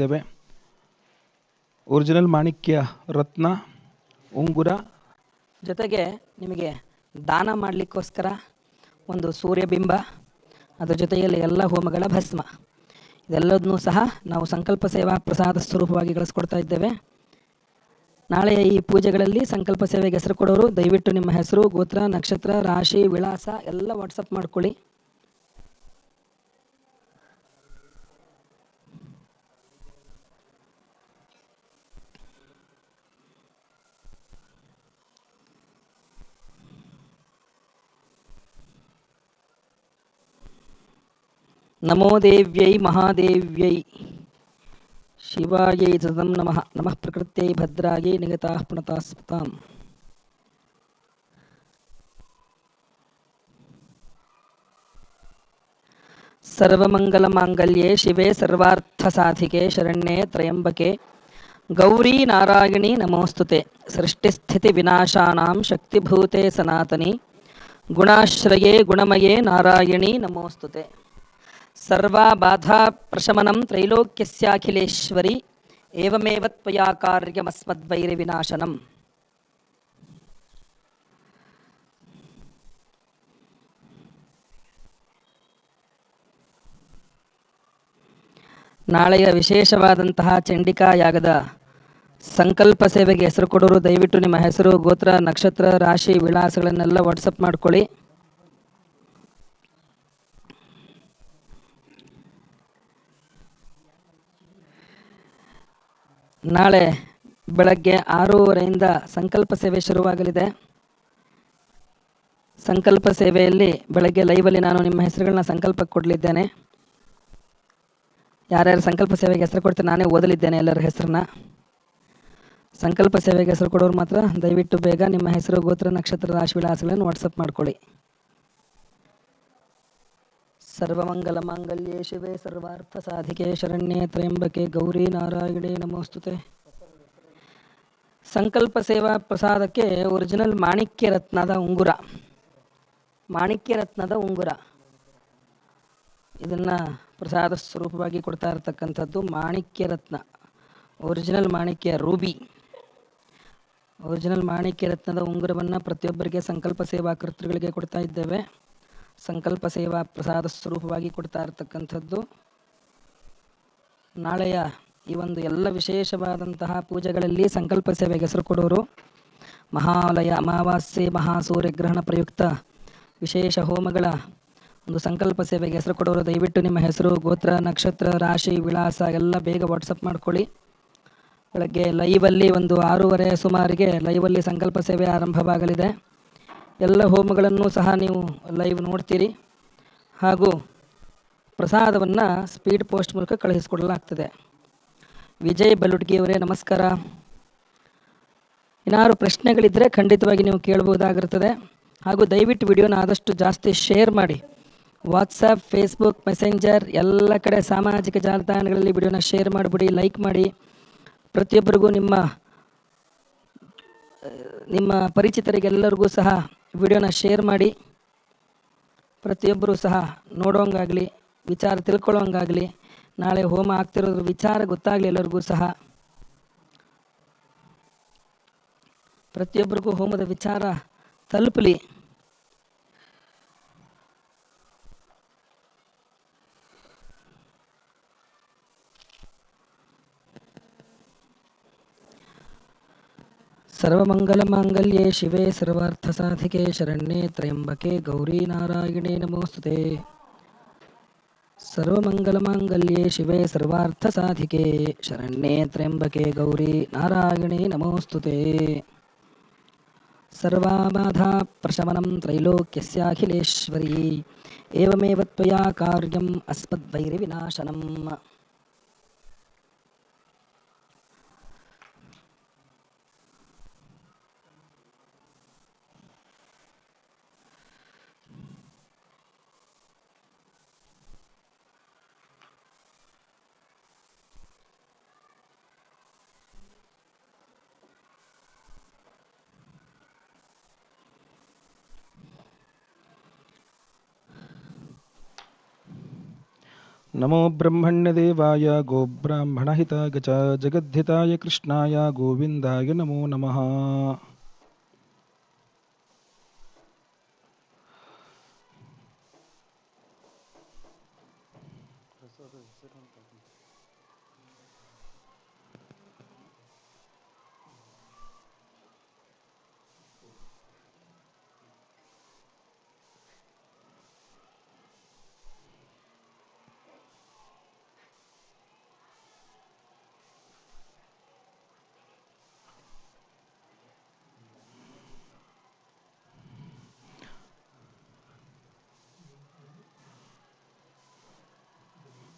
ಇದ್ದೇವೆ ಒರಿಜಿನಲ್ ಮಾಣಿಕ್ಯ ರತ್ನ, ಉಂಗುರ. ಜೊತೆಗೆ ನಿಮಗೆ ದಾನ ಮಾಡಲಿಕ್ಕೋಸ್ಕರ ಒಂದು ಸೂರ್ಯಬಿಂಬ, ಅದರ ಜೊತೆಯಲ್ಲಿ ಎಲ್ಲ ಹೋಮಗಳ ಭಸ್ಮ. ಇದೆಲ್ಲದನ್ನೂ ಸಹ ನಾವು ಸಂಕಲ್ಪ ಸೇವಾ ಪ್ರಸಾದ ಸ್ವರೂಪವಾಗಿ ಗಳಿಸ್ಕೊಡ್ತಾ ಇದ್ದೇವೆ. ನಾಳೆಯ ಈ ಪೂಜೆಗಳಲ್ಲಿ ಸಂಕಲ್ಪ ಸೇವೆಗೆ ಹೆಸರು ಕೊಡೋರು ದಯವಿಟ್ಟು ನಿಮ್ಮ ಹೆಸರು, ಗೋತ್ರ, ನಕ್ಷತ್ರ, ರಾಶಿ, ವಿಳಾಸ ಎಲ್ಲ ವಾಟ್ಸಪ್ ಮಾಡ್ಕೊಳ್ಳಿ. ನಮೋ ದೇವ್ಯೈ ಮಹಾದೇವ್ಯೈ ಶಿವಾಯೈ ಸದಂ ನಮಃ ನಮಃ ಪ್ರಕೃತ್ಯೈ ಭದ್ರಾಯೈ ನಿಗತಾ ಪುನತಾಸ್ಪತಾಂ ಸರ್ವಮಂಗಲಮಾಂಗಲ್ಯೆ ಶಿವೆ ಸರ್ವಾರ್ಥಸಾಧಿಕೆ ಶರಣ್ಯೆ ತ್ರಯಂಬಕೆ ಗೌರಿ ನಾರಾಯಣಿ ನಮೋಸ್ತುತೆ ಸೃಷ್ಟಿಸ್ಥಿತಿ ವಿನಾಶಾನಾಂ ಶಕ್ತಿಭೂತೆ ಸನಾತನಿ ಗುಣಾಶ್ರಯೇ ಗುಣಮಯೇ ನಾರಾಯಣಿ ನಮೋಸ್ತುತೆ ಸರ್ವಾ ಬಾಧಾ ಪ್ರಶಮನಂ ತ್ರೈಲೋಕ್ಯಸ್ಯಾಖಿಲೇಶ್ವರಿ, ಏವಮೇವ ತ್ವಯಾ ಕಾರ್ಯಮಸ್ಮದ್ವೈರಿ ವಿನಾಶನಂ ನಾಳೆಯ ವಿಶೇಷವಾದಂತಹ ಚಂಡಿಕಾ ಯಾಗದ ಸಂಕಲ್ಪ ಸೇವೆಗೆ ಹೆಸರು ಕೊಡೋರು ದಯವಿಟ್ಟು ನಿಮ್ಮ ಹೆಸರು, ಗೋತ್ರ, ನಕ್ಷತ್ರ, ರಾಶಿ, ವಿಳಾಸಗಳನ್ನೆಲ್ಲ ವಾಟ್ಸಪ್ ಮಾಡ್ಕೊಳ್ಳಿ. ನಾಳೆ ಬೆಳಗ್ಗೆ ಆರೂವರೆಯಿಂದ ಸಂಕಲ್ಪ ಸೇವೆ ಶುರುವಾಗಲಿದೆ. ಸಂಕಲ್ಪ ಸೇವೆಯಲ್ಲಿ ಬೆಳಗ್ಗೆ ಲೈವಲ್ಲಿ ನಾನು ನಿಮ್ಮ ಹೆಸರುಗಳನ್ನ ಸಂಕಲ್ಪ ಕೊಡಲಿದ್ದೇನೆ. ಯಾರ್ಯಾರು ಸಂಕಲ್ಪ ಸೇವೆಗೆ ಹೆಸರು ಕೊಡ್ತೀನಿ ನಾನೇ ಓದಲಿದ್ದೇನೆ ಎಲ್ಲರ ಹೆಸರನ್ನ. ಸಂಕಲ್ಪ ಸೇವೆಗೆ ಹೆಸರು ಕೊಡೋರು ಮಾತ್ರ ದಯವಿಟ್ಟು ಬೇಗ ನಿಮ್ಮ ಹೆಸರು, ಗೋತ್ರ, ನಕ್ಷತ್ರ, ರಾಶಿ, ವಿಳಾಸಗಳನ್ನು ವಾಟ್ಸಪ್ ಮಾಡ್ಕೊಳ್ಳಿ. ಸರ್ವಮಂಗಲ ಮಾಂಗಲ್ಯ ಶಿವೆ ಸರ್ವಾರ್ಥ ಸಾಧಿಕೆ ಶರಣ್ಯೆ ತ್ರಯಂಬಕೆ ಗೌರಿ ನಾರಾಯಣೇ ನಮೋಸ್ತುತೆ. ಸಂಕಲ್ಪ ಸೇವಾ ಪ್ರಸಾದಕ್ಕೆ ಒರಿಜಿನಲ್ ಮಾಣಿಕ್ಯ ರತ್ನದ ಉಂಗುರ. ಮಾಣಿಕ್ಯ ರತ್ನದ ಉಂಗುರ. ಇದನ್ನ ಪ್ರಸಾದ ಸ್ವರೂಪವಾಗಿ ಕೊಡ್ತಾ ಇರತಕ್ಕಂಥದ್ದು ಮಾಣಿಕ್ಯ ರತ್ನ. ಒರಿಜಿನಲ್ ಮಾಣಿಕ್ಯ ರೂಬಿ. ಒರಿಜಿನಲ್ ಮಾಣಿಕ್ಯ ರತ್ನದ ಉಂಗುರವನ್ನು ಪ್ರತಿಯೊಬ್ಬರಿಗೆ ಸಂಕಲ್ಪ ಸೇವಾ ಕರ್ತೃಗಳಿಗೆ ಕೊಡ್ತಾ ಇದ್ದೇವೆ. ಸಂಕಲ್ಪ ಸೇವಾ ಪ್ರಸಾದ ಸ್ವರೂಪವಾಗಿ ಕೊಡ್ತಾ ಇರತಕ್ಕಂಥದ್ದು. ನಾಳೆಯ ಈ ಒಂದು ಎಲ್ಲ ವಿಶೇಷವಾದಂತಹ ಪೂಜೆಗಳಲ್ಲಿ ಸಂಕಲ್ಪ ಸೇವೆಗೆ ಹೆಸರು ಕೊಡೋರು. ಮಹಾಲಯ, ಅಮಾವಾಸ್ಯೆ ಮಹಾಸೂರ್ಯಗ್ರಹಣ ಪ್ರಯುಕ್ತ ವಿಶೇಷ ಹೋಮಗಳ ಒಂದು ಸಂಕಲ್ಪ ಸೇವೆಗೆ ಹೆಸರು ಕೊಡೋರು. ದಯವಿಟ್ಟು ನಿಮ್ಮ ಹೆಸರು, ಗೋತ್ರ, ನಕ್ಷತ್ರ, ರಾಶಿ, ವಿಳಾಸ ಎಲ್ಲ ಬೇಗ ವಾಟ್ಸಪ್ ಮಾಡ್ಕೊಳ್ಳಿ. ಬೆಳಗ್ಗೆ ಲೈವಲ್ಲಿ ಒಂದು ಆರೂವರೆ ಸುಮಾರಿಗೆ ಲೈವಲ್ಲಿ ಸಂಕಲ್ಪ ಸೇವೆ ಆರಂಭವಾಗಲಿದೆ. ಎಲ್ಲ ಹೋಮಗಳನ್ನು ಸಹ ನೀವು ಲೈವ್ ನೋಡ್ತೀರಿ. ಹಾಗೂ ಪ್ರಸಾದವನ್ನು ಸ್ಪೀಡ್ ಪೋಸ್ಟ್ ಮೂಲಕ ಕಳುಹಿಸಿಕೊಡಲಾಗ್ತದೆ. ವಿಜಯ್ ಬಲುಡ್ಗಿಯವರೇ ನಮಸ್ಕಾರ. ಏನಾದ್ರು ಪ್ರಶ್ನೆಗಳಿದ್ದರೆ ಖಂಡಿತವಾಗಿ ನೀವು ಕೇಳಬಹುದಾಗಿರ್ತದೆ ಹಾಗೂ ದಯವಿಟ್ಟು ವಿಡಿಯೋನ ಆದಷ್ಟು ಜಾಸ್ತಿ ಶೇರ್ ಮಾಡಿ. ವಾಟ್ಸಪ್ ಫೇಸ್ಬುಕ್ ಮೆಸೆಂಜರ್ ಎಲ್ಲ ಕಡೆ ಸಾಮಾಜಿಕ ಜಾಲತಾಣಗಳಲ್ಲಿ ವಿಡಿಯೋನ ಶೇರ್ ಮಾಡಿಬಿಡಿ ಲೈಕ್ ಮಾಡಿ. ಪ್ರತಿಯೊಬ್ಬರಿಗೂ ನಿಮ್ಮ ನಿಮ್ಮ ಪರಿಚಿತರಿಗೆಲ್ಲರಿಗೂ ಸಹ ವಿಡಿಯೋನ ಶೇರ್ ಮಾಡಿ. ಪ್ರತಿಯೊಬ್ಬರೂ ಸಹ ನೋಡೋಂಗಾಗಲಿ ವಿಚಾರ ತಿಳ್ಕೊಳ್ಳೋಂಗಾಗಲಿ ನಾಳೆ ಹೋಮ ಆಗ್ತಿರೋದ್ರ ವಿಚಾರ ಗೊತ್ತಾಗಲಿ ಎಲ್ಲರಿಗೂ ಸಹ. ಪ್ರತಿಯೊಬ್ಬರಿಗೂ ಹೋಮದ ವಿಚಾರ ತಲುಪಲಿ. ಸರ್ವಮಂಗಲಮಾಂಗಲ್ಯೆ ಶಿವೆ ಸರ್ವಾರ್ಥಸಾಧಿಕೆ ಶರಣ್ಯೆ ತ್ರಯಂಬಕೆ ಗೌರಿ ನಾರಾಯಣೆ ನಮೋಸ್ತುತೆ. ಸರ್ವಮಂಗಲಮಾಂಗಲ್ಯೆ ಶಿವೆ ಸರ್ವಾರ್ಥಸಾಧಿಕೆ ಶರಣ್ಯೆ ತ್ರ್ಯಂಬಕೆ ಗೌರಿ ನಾರಾಯಣೆ ನಮೋಸ್ತುತೆ. ಸರ್ವಾಬಾಧಾ ಪ್ರಶಮನಂ ತ್ರೈಲೋಕ್ಯಸ್ಯಾಖಿಲೇಶ್ವರಿ. ಏವಮೇವ ತ್ವಯಾ ಕಾರ್ಯಂ ಅಸ್ಮದ್ವೈರಿವಿನಾಶನಂ. नमो ब्रह्मण्यदेवाय गोब्राह्मणहिताय च जगद्धिताय कृष्णाय गोविन्दाय नमो नमः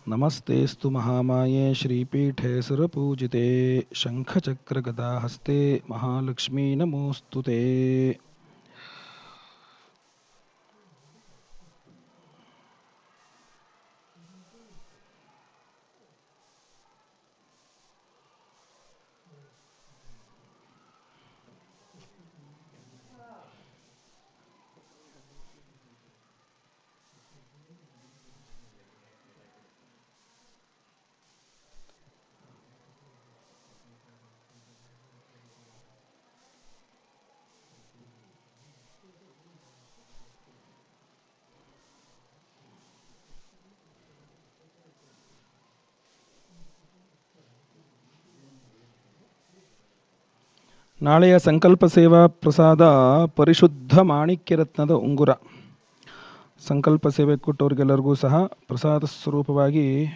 नमस्तेऽस्तु महामाये श्रीपीठे सुरपूजिते शङ्खचक्रगदाहस्ते महालक्ष्मी नमोऽस्तु ते। ನಾಳೆಯ ಸಂಕಲ್ಪ ಸೇವಾ ಪ್ರಸಾದ ಪರಿಶುದ್ಧ ಮಾಣಿಕ್ಯರತ್ನದ ಉಂಗುರ. ಸಂಕಲ್ಪ ಸೇವೆ ಕೊಟ್ಟವ್ರಿಗೆಲ್ಲರಿಗೂ ಸಹ ಪ್ರಸಾದ ಸ್ವರೂಪವಾಗಿ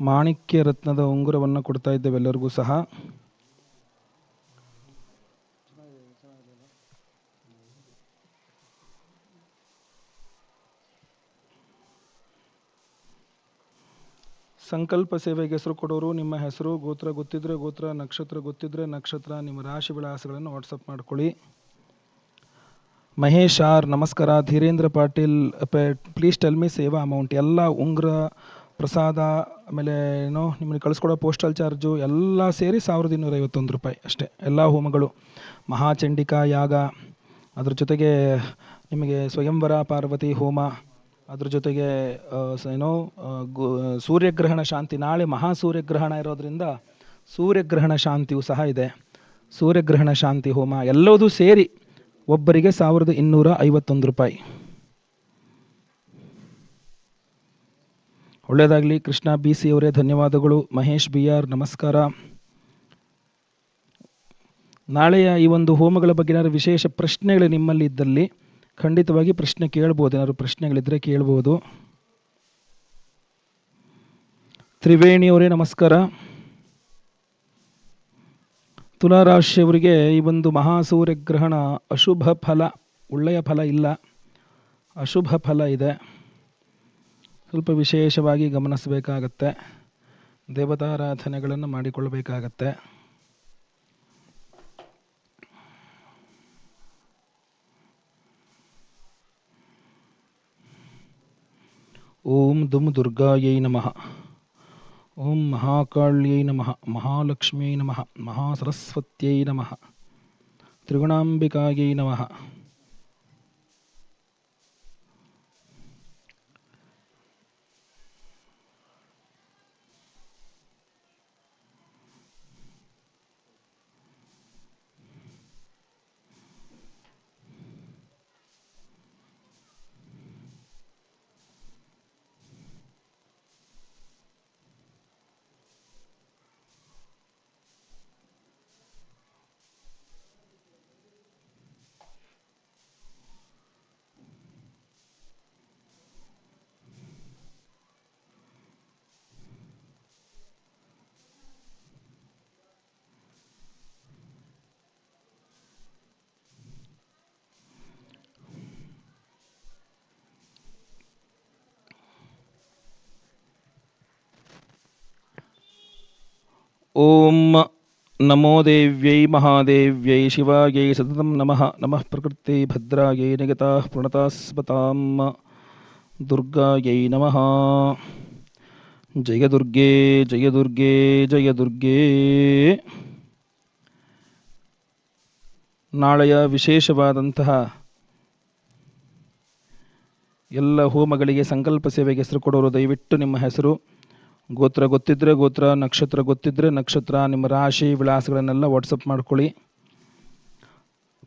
ಮಾಣಿಕ್ಯ ರತ್ನದ ಉಂಗುರವನ್ನು ಕೊಡ್ತಾ ಇದ್ದೇವೆ ಎಲ್ಲರಿಗೂ ಸಹ ಸಂಕಲ್ಪ ಸೇವೆಗೆ ಹೆಸರು ಕೊಡೋರು, ನಿಮ್ಮ ಹೆಸರು, ಗೋತ್ರ ಗೊತ್ತಿದ್ರೆ ಗೋತ್ರ, ನಕ್ಷತ್ರ ಗೊತ್ತಿದ್ರೆ ನಕ್ಷತ್ರ, ನಿಮ್ಮ ರಾಶಿ ವಿಳಾಸಗಳನ್ನು ವಾಟ್ಸಪ್ ಮಾಡ್ಕೊಳ್ಳಿ. ಮಹೇಶ್ ಆರ್, ನಮಸ್ಕಾರ. Dheerendra Patil please tell me ಸೇವಾ ಅಮೌಂಟ್ ಎಲ್ಲ ಉಂಗ್ರ, ಪ್ರಸಾದ, ಆಮೇಲೆ ಏನೋ ನಿಮಗೆ ಕಳಿಸ್ಕೊಡೋ ಪೋಸ್ಟಲ್ ಚಾರ್ಜು ಎಲ್ಲ ಸೇರಿ ಸಾವಿರದ ಇನ್ನೂರೈವತ್ತೊಂದು ರೂಪಾಯಿ ಅಷ್ಟೇ. ಎಲ್ಲ ಹೋಮಗಳು. ಮಹಾಚಂಡಿಕಾ ಯಾಗ. ಅದ್ರ ಜೊತೆಗೆ ನಿಮಗೆ ಸ್ವಯಂವರ, ಪಾರ್ವತಿ, ಹೋಮ. ಅದ್ರ ಜೊತೆಗೆ ಏನು ಸೂರ್ಯಗ್ರಹಣ ಶಾಂತಿ, ನಾಳೆ ಮಹಾ ಸೂರ್ಯಗ್ರಹಣ ಇರೋದ್ರಿಂದ ಸೂರ್ಯಗ್ರಹಣ ಶಾಂತಿಯು ಸಹ ಇದೆ. ಸೂರ್ಯಗ್ರಹಣ ಶಾಂತಿ, ಹೋಮ ಎಲ್ಲದೂ ಸೇರಿ ಒಬ್ಬರಿಗೆ ಸಾವಿರದ ಇನ್ನೂರ ಐವತ್ತೊಂದು ರೂಪಾಯಿ. ಒಳ್ಳೆಯದಾಗಲಿ. ಕೃಷ್ಣ ಬಿ ಸಿ ಅವರೇ ಧನ್ಯವಾದಗಳು. ಮಹೇಶ್ ಬಿ ಆರ್, ನಮಸ್ಕಾರ. ನಾಳೆಯ ಈ ಒಂದು ಹೋಮಗಳ ಬಗ್ಗೆ ವಿಶೇಷ ಪ್ರಶ್ನೆಗಳು ನಿಮ್ಮಲ್ಲಿ ಇದ್ದಲ್ಲಿ ಖಂಡಿತವಾಗಿ ಪ್ರಶ್ನೆ ಕೇಳ್ಬೋದು. ಏನಾದ್ರು ಪ್ರಶ್ನೆಗಳಿದ್ದರೆ ಕೇಳ್ಬೋದು. ತ್ರಿವೇಣಿಯವರೇ ನಮಸ್ಕಾರ. ತುಲಾರಾಶಿಯವರಿಗೆ ಈ ಒಂದು ಮಹಾಸೂರ್ಯಗ್ರಹಣ ಅಶುಭ ಫಲ, ಒಳ್ಳೆಯ ಫಲ ಇಲ್ಲ. ಅಶುಭ ಫಲ ಇದೆ. ಸ್ವಲ್ಪ ವಿಶೇಷವಾಗಿ ಗಮನಿಸಬೇಕಾಗತ್ತೆ. ದೇವತಾರಾಧನೆಗಳನ್ನು ಮಾಡಿಕೊಳ್ಳಬೇಕಾಗತ್ತೆ. ॐ दुं दुर्गायै नमः। ॐ महाकाल्यै नमः महालक्ष्म्यै नमः महासरस्वत्यै नमः त्रिगुणाम्बिकायै नमः। ಓಂ ನಮೋ ದೇವ್ಯೈ ಮಹಾದೇವ್ಯೈ ಶಿವಾಯೈ ಸತತಂ ನಮಃ. ನಮಃ ಪ್ರಕೃತಿ ಭದ್ರಾಯೈ ನಿಗತಾ ಪ್ರಣತಾಸ್ಪತಾಂ ದುರ್ಗಾಯೈ ನಮಃ. ಜಯ ದುರ್ಗೆ ಜಯ ದುರ್ಗೆ ಜಯ ದುರ್ಗೆ. ನಾಳೆಯ ವಿಶೇಷವಾದಂತಹ ಎಲ್ಲ ಹೋಮಗಳಿಗೆ ಸಂಕಲ್ಪ ಸೇವೆಗೆ ಹೆಸರು ಕೊಡೋರು ದಯವಿಟ್ಟು ನಿಮ್ಮ ಹೆಸರು. ಗೋತ್ರ ಗೊತ್ತಿದ್ದರೆ ಗೋತ್ರ, ನಕ್ಷತ್ರ ಗೊತ್ತಿದ್ದರೆ ನಕ್ಷತ್ರ, ನಿಮ್ಮ ರಾಶಿ ವಿಳಾಸಗಳನ್ನೆಲ್ಲ ವಾಟ್ಸಪ್ ಮಾಡ್ಕೊಳ್ಳಿ.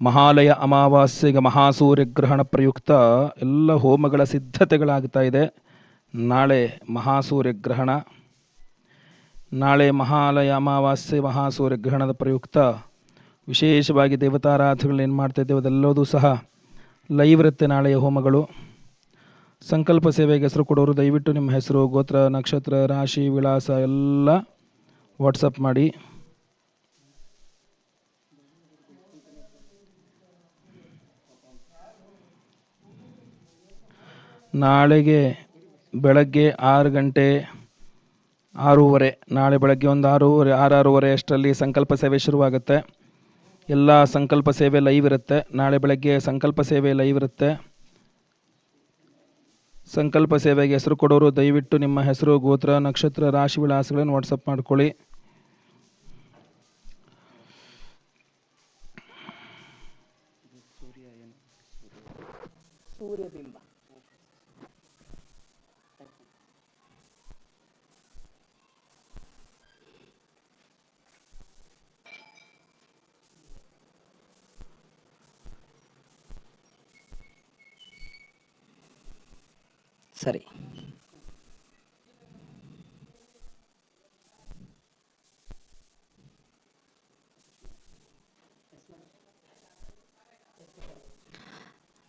ಮಹಾಲಯ ಅಮಾವಾಸ್ಯೆಗೆ ಮಹಾಸೂರ್ಯಗ್ರಹಣ ಪ್ರಯುಕ್ತ ಎಲ್ಲ ಹೋಮಗಳ ಸಿದ್ಧತೆಗಳಾಗ್ತಾ ಇದೆ. ನಾಳೆ ಮಹಾಸೂರ್ಯಗ್ರಹಣ ನಾಳೆ ಮಹಾಲಯ ಅಮಾವಾಸ್ಯೆ ಮಹಾಸೂರ್ಯಗ್ರಹಣದ ಪ್ರಯುಕ್ತ. ವಿಶೇಷವಾಗಿ ದೇವತಾರಾಧನೆಗಳು ಏನು ಮಾಡ್ತಾ ಇದ್ದೇವೆ ಅದೆಲ್ಲದೂ ಸಹ ಲೈವ್ ಇರುತ್ತೆ ನಾಳೆಯ ಹೋಮಗಳು. ಸಂಕಲ್ಪ ಸೇವೆಗೆ ಹೆಸರು ಕೊಡೋರು, ದಯವಿಟ್ಟು ನಿಮ್ಮ ಹೆಸರು, ಗೋತ್ರ, ನಕ್ಷತ್ರ, ರಾಶಿ, ವಿಳಾಸ ಎಲ್ಲ ವಾಟ್ಸಪ್ ಮಾಡಿ. ನಾಳೆಗೆ ಬೆಳಗ್ಗೆ ಆರು ಗಂಟೆ ಆರೂವರೆ, ನಾಳೆ ಬೆಳಗ್ಗೆ ಒಂದು ಆರೂವರೆ ಆರೂವರೆ ಅಷ್ಟರಲ್ಲಿ ಸಂಕಲ್ಪ ಸೇವೆ ಶುರುವಾಗುತ್ತೆ. ಎಲ್ಲ ಸಂಕಲ್ಪ ಸೇವೆ ಲೈವ್ ಇರುತ್ತೆ. ನಾಳೆ ಬೆಳಗ್ಗೆ ಸಂಕಲ್ಪ ಸೇವೆ ಲೈವ್ ಇರುತ್ತೆ. ಸಂಕಲ್ಪ ಸೇವೆಗೆ ಹೆಸರು ಕೊಡೋರು ದಯವಿಟ್ಟು ನಿಮ್ಮ ಹೆಸರು ಗೋತ್ರ ನಕ್ಷತ್ರ ರಾಶಿ ವಿಳಾಸಗಳನ್ನು ವಾಟ್ಸಪ್ ಮಾಡ್ಕೊಳ್ಳಿ. ಸರಿ.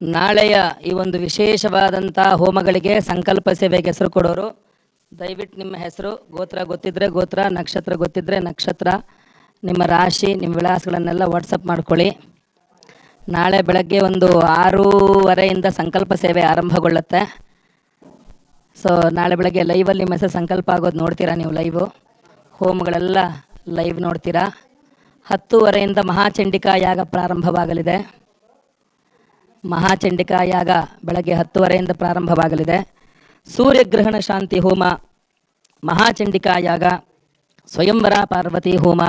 ನಾಳೆಯ ಈ ಒಂದು ವಿಶೇಷವಾದಂಥ ಹೋಮಗಳಿಗೆ ಸಂಕಲ್ಪ ಸೇವೆಗೆ ಹೆಸರು ಕೊಡೋರು. ದಯವಿಟ್ಟು ನಿಮ್ಮ ಹೆಸರು, ಗೋತ್ರ ಗೊತ್ತಿದ್ರೆ ಗೋತ್ರ, ನಕ್ಷತ್ರ ಗೊತ್ತಿದ್ರೆ ನಕ್ಷತ್ರ. ನಿಮ್ಮ ರಾಶಿ, ನಿಮ್ಮ ವಿಳಾಸಗಳನ್ನೆಲ್ಲ ವಾಟ್ಸಪ್ ಮಾಡ್ಕೊಳ್ಳಿ. ನಾಳೆ ಬೆಳಗ್ಗೆ ಒಂದು ಆರೂವರೆಯಿಂದ ಸಂಕಲ್ಪ ಸೇವೆ ಆರಂಭಗೊಳ್ಳುತ್ತೆ. ಸೊ ನಾಳೆ ಬೆಳಗ್ಗೆ ಲೈವಲ್ಲಿ ಹೆಸರು ಸಂಕಲ್ಪ ಆಗೋದು ನೋಡ್ತೀರಾ ನೀವು ಲೈವ್ ಹೋಮ್ಗಳೆಲ್ಲ ಲೈವ್ ನೋಡ್ತೀರಾ? ಹತ್ತುವರೆಯಿಂದ ಮಹಾಚಂಡಿಕಾ ಯಾಗ ಪ್ರಾರಂಭವಾಗಲಿದೆ. ಮಹಾಚಂಡಿಕಾ ಯಾಗ ಬೆಳಗ್ಗೆ ಹತ್ತುವರೆಯಿಂದ ಪ್ರಾರಂಭವಾಗಲಿದೆ. ಸೂರ್ಯಗ್ರಹಣ ಶಾಂತಿ ಹೋಮ, ಮಹಾಚಂಡಿಕಾ ಯಾಗ, ಸ್ವಯಂವರ ಪಾರ್ವತಿ ಹೋಮ,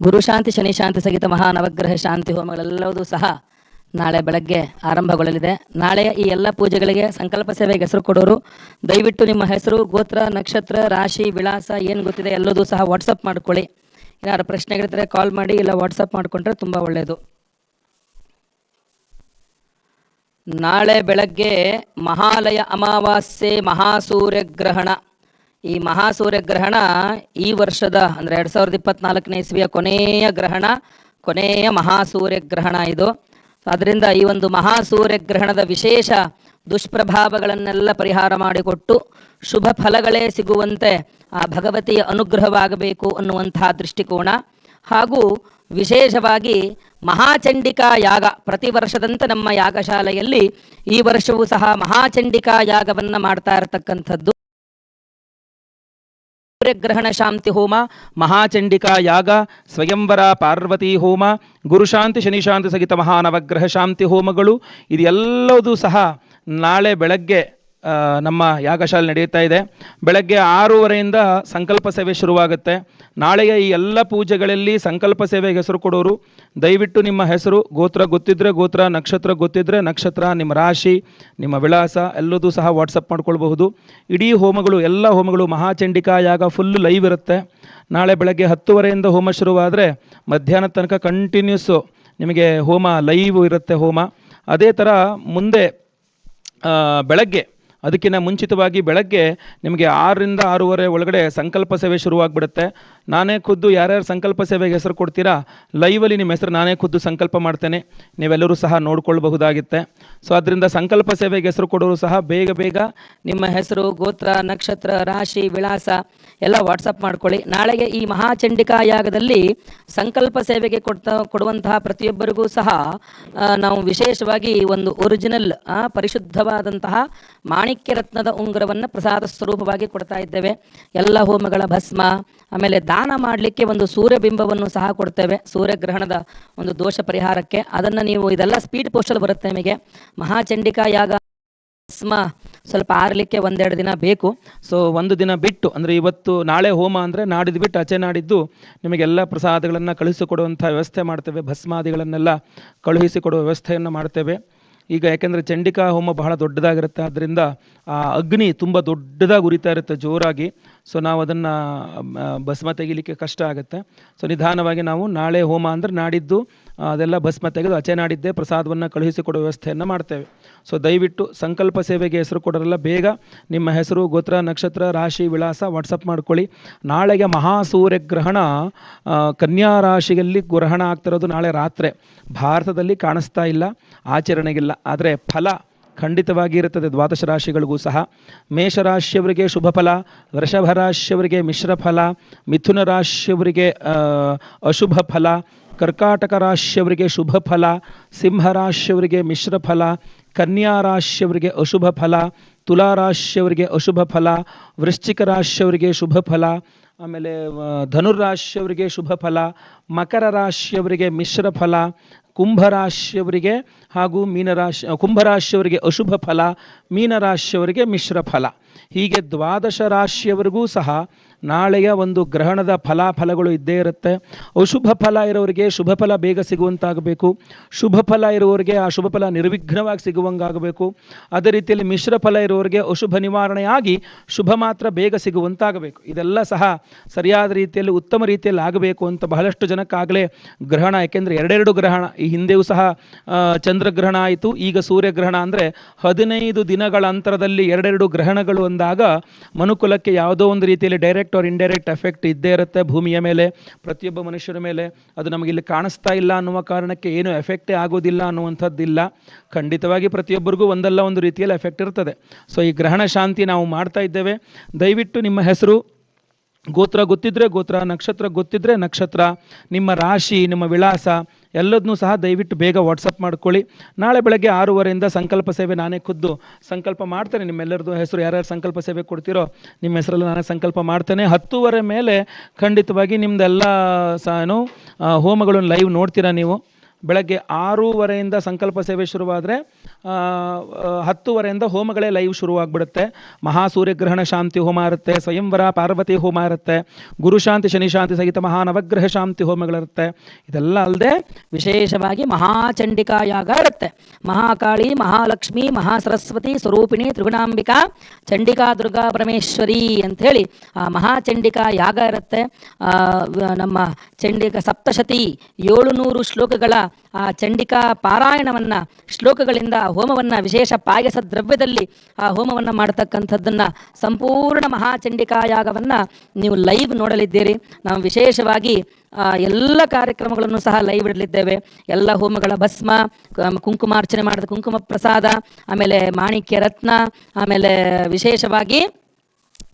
ಗುರುಶಾಂತಿ ಶನಿಶಾಂತಿ ಸಹಿತ ಮಹಾನವಗ್ರಹ ಶಾಂತಿ ಹೋಮಗಳೆಲ್ಲವೂ ಸಹ ನಾಳೆ ಬೆಳಗ್ಗೆ ಆರಂಭಗೊಳ್ಳಲಿದೆ. ನಾಳೆ ಈ ಎಲ್ಲ ಪೂಜೆಗಳಿಗೆ ಸಂಕಲ್ಪ ಸೇವೆಗೆ ಹೆಸರು ಕೊಡೋರು, ದಯವಿಟ್ಟು ನಿಮ್ಮ ಹೆಸರು, ಗೋತ್ರ, ನಕ್ಷತ್ರ, ರಾಶಿ, ವಿಳಾಸ, ಏನು ಗೊತ್ತಿದೆ ಎಲ್ಲದೂ ಸಹ ವಾಟ್ಸಪ್ ಮಾಡ್ಕೊಳ್ಳಿ. ಏನಾದ್ರು ಪ್ರಶ್ನೆಗಳಿದ್ರೆ ಕಾಲ್ ಮಾಡಿ ಇಲ್ಲ ವಾಟ್ಸಪ್ ಮಾಡಿಕೊಂಡ್ರೆ ತುಂಬ ಒಳ್ಳೆಯದು ನಾಳೆ ಬೆಳಗ್ಗೆ ಮಹಾಲಯ ಅಮಾವಾಸ್ಯೆ ಮಹಾಸೂರ್ಯಗ್ರಹಣ ಈ ಮಹಾಸೂರ್ಯಗ್ರಹಣ ಈ ವರ್ಷದ ಅಂದರೆ ಎರಡು ಸಾವಿರದ ಇಪ್ಪತ್ನಾಲ್ಕನೇ ಇಸ್ವಿಯ ಕೊನೆಯ ಗ್ರಹಣ, ಕೊನೆಯ ಮಹಾಸೂರ್ಯಗ್ರಹಣ ಇದು. ಅದರಿಂದ ಈ ಒಂದು ಮಹಾಸೂರ್ಯಗ್ರಹಣದ ವಿಶೇಷ ದುಷ್ಪ್ರಭಾವಗಳನ್ನೆಲ್ಲ ಪರಿಹಾರ ಮಾಡಿಕೊಟ್ಟು ಶುಭ ಫಲಗಳೇ ಸಿಗುವಂತೆ ಆ ಭಗವತಿಯ ಅನುಗ್ರಹವಾಗಬೇಕು ಅನ್ನುವಂತಹ ದೃಷ್ಟಿಕೋನ. ಹಾಗೂ ವಿಶೇಷವಾಗಿ ಮಹಾಚಂಡಿಕಾ ಯಾಗ, ಪ್ರತಿ ವರ್ಷದಂತೆ ನಮ್ಮ ಯಾಗಶಾಲೆಯಲ್ಲಿ ಈ ವರ್ಷವೂ ಸಹ ಮಹಾಚಂಡಿಕಾ ಯಾಗವನ್ನು ಮಾಡ್ತಾ ಇರತಕ್ಕಂಥದ್ದು. ಸೂರ್ಯಗ್ರಹಣ ಶಾಂತಿ ಹೋಮ, ಮಹಾಚಂಡಿಕಾ ಯಾಗ, ಸ್ವಯಂವರ ಪಾರ್ವತಿ ಹೋಮ ಗುರುಶಾಂತಿ ಶನಿಶಾಂತಿ ಸಹಿತ ಮಹಾನವಗ್ರಹ ಶಾಂತಿ ಹೋಮಗಳು. ಇದೆಲ್ಲದೂ ಸಹ ನಾಳೆ ಬೆಳಗ್ಗೆ ನಮ್ಮ ಯಾಗಶಾಲೆ ನಡೆಯುತ್ತಾ ಇದೆ. ಬೆಳಗ್ಗೆ ಆರೂವರೆಯಿಂದ ಸಂಕಲ್ಪ ಸೇವೆ ಶುರುವಾಗುತ್ತೆ. ನಾಳೆಯ ಈ ಎಲ್ಲ ಪೂಜೆಗಳಲ್ಲಿ ಸಂಕಲ್ಪ ಸೇವೆಗೆ ಹೆಸರು ಕೊಡೋರು. ದಯವಿಟ್ಟು ನಿಮ್ಮ ಹೆಸರು, ಗೋತ್ರ ಗೊತ್ತಿದ್ರೆ ಗೋತ್ರ, ನಕ್ಷತ್ರ ಗೊತ್ತಿದ್ರೆ ನಕ್ಷತ್ರ, ನಿಮ್ಮ ರಾಶಿ, ನಿಮ್ಮ ವಿಳಾಸ, ಎಲ್ಲದೂ ಸಹ ವಾಟ್ಸಪ್ ಮಾಡ್ಕೊಳ್ಬಹುದು. ಇಡೀ ಹೋಮಗಳು, ಎಲ್ಲ ಹೋಮಗಳು ಮಹಾಚಂಡಿಕಾ ಯಾಗ ಫುಲ್ ಲೈವ್ ಇರುತ್ತೆ. ನಾಳೆ ಬೆಳಗ್ಗೆ ಹತ್ತುವರೆಯಿಂದ ಹೋಮ ಶುರುವಾದರೆ ಮಧ್ಯಾಹ್ನದ ತನಕ ಕಂಟಿನ್ಯೂಸ್ಸು ನಿಮಗೆ ಹೋಮ ಲೈವ್ ಇರುತ್ತೆ ಹೋಮ. ಅದೇ ಥರ ಮುಂದೆ ಬೆಳಗ್ಗೆ ಅದಕ್ಕಿಂತ ಮುಂಚಿತವಾಗಿ ಬೆಳಗ್ಗೆ ನಿಮಗೆ ಆರರಿಂದ ಆರೂವರೆ ಒಳಗಡೆ ಸಂಕಲ್ಪ ಸೇವೆ ಶುರುವಾಗ್ಬಿಡುತ್ತೆ. ನಾನೇ ಖುದ್ದು ಯಾರ್ಯಾರು ಸಂಕಲ್ಪ ಸೇವೆಗೆ ಹೆಸರು ಕೊಡ್ತೀರಾ? ಲೈವಲ್ಲಿ ನಿಮ್ಮ ಹೆಸರು ನಾನೇ ಖುದ್ದು ಸಂಕಲ್ಪ ಮಾಡ್ತೇನೆ. ನೀವೆಲ್ಲರೂ ಸಹ ನೋಡ್ಕೊಳ್ಬಹುದಾಗಿತ್ತೆ. ಸೊ ಅದರಿಂದ ಸಂಕಲ್ಪ ಸೇವೆಗೆ ಹೆಸರು ಕೊಡೋರು ಸಹ ಬೇಗ ಬೇಗ ನಿಮ್ಮ ಹೆಸರು, ಗೋತ್ರ, ನಕ್ಷತ್ರ, ರಾಶಿ, ವಿಳಾಸ ಎಲ್ಲ ವಾಟ್ಸಪ್ ಮಾಡ್ಕೊಳ್ಳಿ. ನಾಳೆಗೆ ಈ ಮಹಾಚಂಡಿಕಾ ಯಾಗದಲ್ಲಿ ಸಂಕಲ್ಪ ಸೇವೆಗೆ ಕೊಡ್ತಾ, ಕೊಡುವಂತಹ ಪ್ರತಿಯೊಬ್ಬರಿಗೂ ಸಹ ನಾವು ವಿಶೇಷವಾಗಿ ಒಂದು ಒರಿಜಿನಲ್ ಪರಿಶುದ್ಧವಾದಂತಹ ಮಾಣಿಕ್ಯ ರತ್ನದ ಉಂಗುರವನ್ನು ಪ್ರಸಾದ ಸ್ವರೂಪವಾಗಿ ಕೊಡ್ತಾ ಇದ್ದೇವೆ. ಎಲ್ಲ ಹೋಮಗಳ ಭಸ್ಮ, ಆಮೇಲೆ ದಾನ ಮಾಡಲಿಕ್ಕೆ ಒಂದು ಸೂರ್ಯಬಿಂಬವನ್ನು ಸಹ ಕೊಡ್ತೇವೆ, ಸೂರ್ಯಗ್ರಹಣದ ಒಂದು ದೋಷ ಪರಿಹಾರಕ್ಕೆ. ಅದನ್ನು ನೀವು ಇದೆಲ್ಲ ಸ್ಪೀಡ್ ಪೋಸ್ಟಲ್ಲಿ ಬರುತ್ತೆ ನಿಮಗೆ. ಮಹಾಚಂಡಿಕಾ ಯಾಗ ಸ್ಮ ಸ್ವಲ್ಪ ಆರಲಿಕ್ಕೆ ಒಂದೆರಡು ದಿನ ಬೇಕು. ಸೊ ಒಂದು ದಿನ ಬಿಟ್ಟು, ಅಂದರೆ ಇವತ್ತು ನಾಳೆ ಹೋಮ ಅಂದರೆ ನಾಡಿದ್ದು ಬಿಟ್ಟು ಆಚೆ ನಾಡಿದ್ದು ನಿಮಗೆಲ್ಲ ಪ್ರಸಾದಗಳನ್ನು ಕಳುಹಿಸಿಕೊಡುವಂಥ ವ್ಯವಸ್ಥೆ ಮಾಡ್ತೇವೆ. ಭಸ್ಮಾದಿಗಳನ್ನೆಲ್ಲ ಕಳುಹಿಸಿಕೊಡುವ ವ್ಯವಸ್ಥೆಯನ್ನು ಮಾಡ್ತೇವೆ. ಈಗ ಯಾಕೆಂದರೆ ಚಂಡಿಕಾ ಹೋಮ ಬಹಳ ದೊಡ್ಡದಾಗಿರುತ್ತೆ. ಆದ್ದರಿಂದ ಆ ಅಗ್ನಿ ತುಂಬ ದೊಡ್ಡದಾಗಿ ಉರಿತಾ ಇರುತ್ತೆ ಜೋರಾಗಿ. ಸೊ ನಾವು ಅದನ್ನು ಭಸ್ಮ ತೆಗಿಲಿಕ್ಕೆ ಕಷ್ಟ ಆಗುತ್ತೆ. ಸೊ ನಿಧಾನವಾಗಿ ನಾವು ನಾಳೆ ಹೋಮ ಅಂದರೆ ನಾಡಿದ್ದು ಅದೆಲ್ಲ ಭಸ್ಮ ತೆಗೆದು ಅಚೆ ನಾಡಿದ್ದೇ ಪ್ರಸಾದವನ್ನು ಕಳುಹಿಸಿಕೊಡೋ ವ್ಯವಸ್ಥೆಯನ್ನು ಮಾಡ್ತೇವೆ. ಸೊ ದಯವಿಟ್ಟು ಸಂಕಲ್ಪ ಸೇವೆಗೆ ಹೆಸರು ಕೊಡೋರೆಲ್ಲ ಬೇಗ ನಿಮ್ಮ ಹೆಸರು, ಗೋತ್ರ, ನಕ್ಷತ್ರ, ರಾಶಿ, ವಿಳಾಸ ವಾಟ್ಸಪ್ ಮಾಡ್ಕೊಳ್ಳಿ. ನಾಳೆಗೆ ಮಹಾಸೂರ್ಯಗ್ರಹಣ ಗ್ರಹಣ ಕನ್ಯಾ ರಾಶಿಯಲ್ಲಿ ಗ್ರಹಣ ಆಗ್ತಿರೋದು ನಾಳೆ ರಾತ್ರಿ. ಭಾರತದಲ್ಲಿ ಕಾಣಿಸ್ತಾ ಇಲ್ಲ, ಆಚರಣೆಗಿಲ್ಲ. ಆದರೆ ಫಲ ಖಂಡಿತವಾಗಿ ಇರುತ್ತದೆ ದ್ವಾದಶ ರಾಶಿಗಳಿಗೂ ಸಹ. ಮೇಷರಾಶಿಯವರಿಗೆ ಶುಭ ಫಲ ವೃಷಭ ರಾಶಿಯವರಿಗೆ ಮಿಶ್ರ ಫಲ, ಮಿಥುನ ರಾಶಿಯವರಿಗೆ ಅಶುಭ ಫಲ, ಕರ್ಕಾಟಕ ರಾಶಿಯವರಿಗೆ ಶುಭ ಫಲ, ಸಿಂಹ ರಾಶಿಯವರಿಗೆ ಮಿಶ್ರ ಫಲ, ಕನ್ಯಾ ರಾಶಿಯವರಿಗೆ ಅಶುಭ ಫಲ, ತುಲಾ ರಾಶಿಯವರಿಗೆ ಅಶುಭ ಫಲ, ವೃಶ್ಚಿಕ ರಾಶಿಯವರಿಗೆ ಶುಭ ಫಲ, ಆಮೇಲೆ ಧನು ಧನುರಾಶಿಯವರಿಗೆ ಶುಭ ಫಲ, ಮಕರ ರಾಶಿಯವರಿಗೆ ಮಿಶ್ರ ಫಲ ಕುಂಭರಾಶಿಯವರಿಗೆ ಹಾಗೂ ಮೀನರಾಶಿ ಕುಂಭರಾಶಿಯವರಿಗೆ ಅಶುಭ ಫಲ ಮೀನರಾಶಿಯವರಿಗೆ ಮಿಶ್ರ ಫಲ. ಹೀಗೆ ದ್ವಾದಶ ರಾಶಿಯವರಿಗೂ ಸಹ ನಾಳೆಯ ಒಂದು ಗ್ರಹಣದ ಫಲಾಫಲಗಳು ಇದ್ದೇ ಇರುತ್ತೆ. ಅಶುಭ ಫಲ ಇರೋರಿಗೆ ಶುಭ ಫಲ ಬೇಗ ಸಿಗುವಂತಾಗಬೇಕು. ಶುಭ ಫಲ ಇರುವವರಿಗೆ ಆ ಶುಭ ಫಲ ನಿರ್ವಿಘ್ನವಾಗಿ ಸಿಗುವಂಗಾಗಬೇಕು. ಅದೇ ರೀತಿಯಲ್ಲಿ ಮಿಶ್ರ ಫಲ ಇರುವವರಿಗೆ ಅಶುಭ ನಿವಾರಣೆಯಾಗಿ ಶುಭ ಮಾತ್ರ ಬೇಗ ಸಿಗುವಂತಾಗಬೇಕು. ಇದೆಲ್ಲ ಸಹ ಸರಿಯಾದ ರೀತಿಯಲ್ಲಿ ಉತ್ತಮ ರೀತಿಯಲ್ಲಿ ಆಗಬೇಕು ಅಂತ ಬಹಳಷ್ಟು ಜನಕ್ಕಾಗಲೇ ಗ್ರಹಣ ಯಾಕೆಂದರೆ ಎರಡೆರಡು ಗ್ರಹಣ, ಈ ಹಿಂದೆಯೂ ಸಹ ಚಂದ್ರಗ್ರಹಣ ಆಯಿತು, ಈಗ ಸೂರ್ಯಗ್ರಹಣ ಅಂದರೆ ಹದಿನೈದು ದಿನಗಳ ಅಂತರದಲ್ಲಿ ಎರಡೆರಡು ಗ್ರಹಣಗಳು ಅಂದಾಗ ಮನುಕುಲಕ್ಕೆ ಯಾವುದೋ ಒಂದು ರೀತಿಯಲ್ಲಿ ಡೈರೆಕ್ಟ್ ಆರ್ ಇಂಡೈರೆಕ್ಟ್ ಎಫೆಕ್ಟ್ ಇದ್ದೇ ಇರುತ್ತೆ ಭೂಮಿಯ ಮೇಲೆ, ಪ್ರತಿಯೊಬ್ಬ ಮನುಷ್ಯರ ಮೇಲೆ. ಅದು ನಮಗೆ ಇಲ್ಲಿ ಕಾಣಿಸ್ತಾ ಇಲ್ಲ ಅನ್ನುವ ಕಾರಣಕ್ಕೆ ಏನು ಎಫೆಕ್ಟೇ ಆಗೋದಿಲ್ಲ ಅನ್ನುವಂಥದ್ದಿಲ್ಲ. ಖಂಡಿತವಾಗಿ ಪ್ರತಿಯೊಬ್ಬರಿಗೂ ಒಂದಲ್ಲ ಒಂದು ರೀತಿಯಲ್ಲಿ ಎಫೆಕ್ಟ್ ಇರ್ತದೆ. ಸೊ ಈ ಗ್ರಹಣ ಶಾಂತಿ ನಾವು ಮಾಡ್ತಾ ಇದ್ದೇವೆ. ದಯವಿಟ್ಟು ನಿಮ್ಮ ಹೆಸರು, ಗೋತ್ರ ಗೊತ್ತಿದ್ರೆ ಗೋತ್ರ, ನಕ್ಷತ್ರ ಗೊತ್ತಿದ್ರೆ ನಕ್ಷತ್ರ, ನಿಮ್ಮ ರಾಶಿ, ನಿಮ್ಮ ವಿಳಾಸ ಎಲ್ಲದನ್ನೂ ಸಹ ದಯವಿಟ್ಟು ಬೇಗ ವಾಟ್ಸಪ್ ಮಾಡ್ಕೊಳ್ಳಿ. ನಾಳೆ ಬೆಳಗ್ಗೆ ಆರೂವರೆಯಿಂದ ಸಂಕಲ್ಪ ಸೇವೆ ನಾನೇ ಖುದ್ದು ಸಂಕಲ್ಪ ಮಾಡ್ತೇನೆ. ನಿಮ್ಮೆಲ್ಲರದ್ದು ಹೆಸರು ಯಾರ್ಯಾರು ಸಂಕಲ್ಪ ಸೇವೆ ಕೊಡ್ತೀರೋ ನಿಮ್ಮ ಹೆಸರಲ್ಲಿ ನಾನೇ ಸಂಕಲ್ಪ ಮಾಡ್ತೇನೆ. ಹತ್ತೂವರೆ ಮೇಲೆ ಖಂಡಿತವಾಗಿ ನಿಮ್ದೆಲ್ಲ ಸಹ ಏನು ಹೋಮಗಳನ್ನು ಲೈವ್ ನೋಡ್ತೀರಾ ನೀವು? ಬೆಳಗ್ಗೆ ಆರೂವರೆಯಿಂದ ಸಂಕಲ್ಪ ಸೇವೆ ಶುರುವಾದರೆ ಹತ್ತುವರೆಯಿಂದ ಹೋಮಗಳೇ ಲೈವ್ ಶುರುವಾಗ್ಬಿಡುತ್ತೆ. ಮಹಾಸೂರ್ಯಗ್ರಹಣ ಶಾಂತಿ ಹೋಮ ಇರುತ್ತೆ ಸ್ವಯಂವರ ಪಾರ್ವತಿ ಹೋಮ ಇರುತ್ತೆ ಗುರುಶಾಂತಿ ಶನಿಶಾಂತಿ ಸಹಿತ ಮಹಾನವಗ್ರಹ ಶಾಂತಿ ಹೋಮಗಳಿರುತ್ತೆ. ಇದೆಲ್ಲ ಅಲ್ಲದೆ ವಿಶೇಷವಾಗಿ ಮಹಾಚಂಡಿಕಾ ಯಾಗ ಇರುತ್ತೆ. ಮಹಾಕಾಳಿ, ಮಹಾಲಕ್ಷ್ಮಿ, ಮಹಾಸರಸ್ವತಿ, ಸ್ವರೂಪಿಣಿ, ತ್ರಿಗುಣಾಂಬಿಕಾ, ಚಂಡಿಕಾ, ದುರ್ಗಾ, ಪರಮೇಶ್ವರಿ ಅಂಥೇಳಿ ಆ ಮಹಾಚಂಡಿಕಾ ಯಾಗ ಇರುತ್ತೆ. ನಮ್ಮ ಚಂಡಿಕ ಸಪ್ತಶತಿ ಏಳುನೂರು ಶ್ಲೋಕಗಳ ಆ ಚಂಡಿಕಾ ಪಾರಾಯಣವನ್ನು, ಶ್ಲೋಕಗಳಿಂದ ಹೋಮವನ್ನು, ವಿಶೇಷ ಪಾಯಸ ದ್ರವ್ಯದಲ್ಲಿ ಆ ಹೋಮವನ್ನು ಮಾಡತಕ್ಕಂಥದ್ದನ್ನು ಸಂಪೂರ್ಣ ಮಹಾಚಂಡಿಕಾ ಯಾಗವನ್ನು ನೀವು ಲೈವ್ ನೋಡಲಿದ್ದೀರಿ. ನಾವು ವಿಶೇಷವಾಗಿ ಎಲ್ಲ ಕಾರ್ಯಕ್ರಮಗಳನ್ನು ಸಹ ಲೈವ್ ಇಡಲಿದ್ದೇವೆ. ಎಲ್ಲ ಹೋಮಗಳ ಭಸ್ಮ ಕುಂಕುಮಾರ್ಚನೆ ಮಾಡಿದ ಕುಂಕುಮ ಪ್ರಸಾದ, ಆಮೇಲೆ ಮಾಣಿಕ್ಯ ರತ್ನ, ಆಮೇಲೆ ವಿಶೇಷವಾಗಿ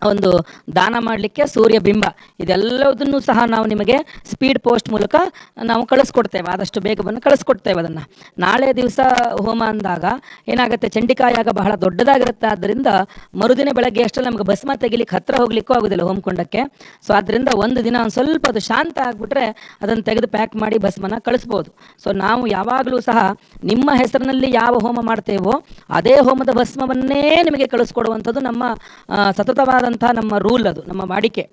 ಒಂದು ದಾನ ಮಾಡಲಿಕ್ಕೆ ಸೂರ್ಯ ಬಿಂಬ. ಇದೆಲ್ಲದನ್ನು ಸಹ ನಾವು ನಿಮಗೆ ಸ್ಪೀಡ್ ಪೋಸ್ಟ್ ಮೂಲಕ ನಾವು ಕಳಿಸ್ಕೊಡ್ತೇವೆ. ಆದಷ್ಟು ಬೇಗ ಬಂದು ಕಳಿಸ್ಕೊಡ್ತೇವೆ ಅದನ್ನು. ನಾಳೆ ದಿವಸ ಹೋಮ ಅಂದಾಗ ಏನಾಗುತ್ತೆ? ಚಂಡಿಕಾಯಾಗ ಬಹಳ ದೊಡ್ಡದಾಗಿರುತ್ತೆ. ಆದ್ದರಿಂದ ಮರುದಿನ ಬೆಳಗ್ಗೆ ಅಷ್ಟೇ ನಮಗೆ ಭಸ್ಮ ತೆಗಿಲಿಕ್ಕೆ ಹತ್ತಿರ ಹೋಗ್ಲಿಕ್ಕೂ ಆಗೋದಿಲ್ಲ ಹೋಮ್ಕೊಂಡಕ್ಕೆ ಸೊ ಆದ್ದರಿಂದ ಒಂದು ದಿನ ಒಂದು ಸ್ವಲ್ಪ ಅದು ಶಾಂತ ಆಗಿಬಿಟ್ರೆ ಅದನ್ನು ತೆಗೆದು ಪ್ಯಾಕ್ ಮಾಡಿ ಭಸ್ಮನ ಕಳಿಸ್ಬೋದು. ಸೊ ನಾವು ಯಾವಾಗಲೂ ಸಹ ನಿಮ್ಮ ಹೆಸರಿನಲ್ಲಿ ಯಾವ ಹೋಮ ಮಾಡ್ತೇವೋ ಅದೇ ಹೋಮದ ಭಸ್ಮವನ್ನೇ ನಿಮಗೆ ಕಳಿಸ್ಕೊಡುವಂಥದ್ದು ನಮ್ಮ ಆ, ಸತತವಾದಂಥ ನಮ್ಮ ರೂಲ್ ಅದು ನಮ್ಮ ವಾಡಿಕೆ.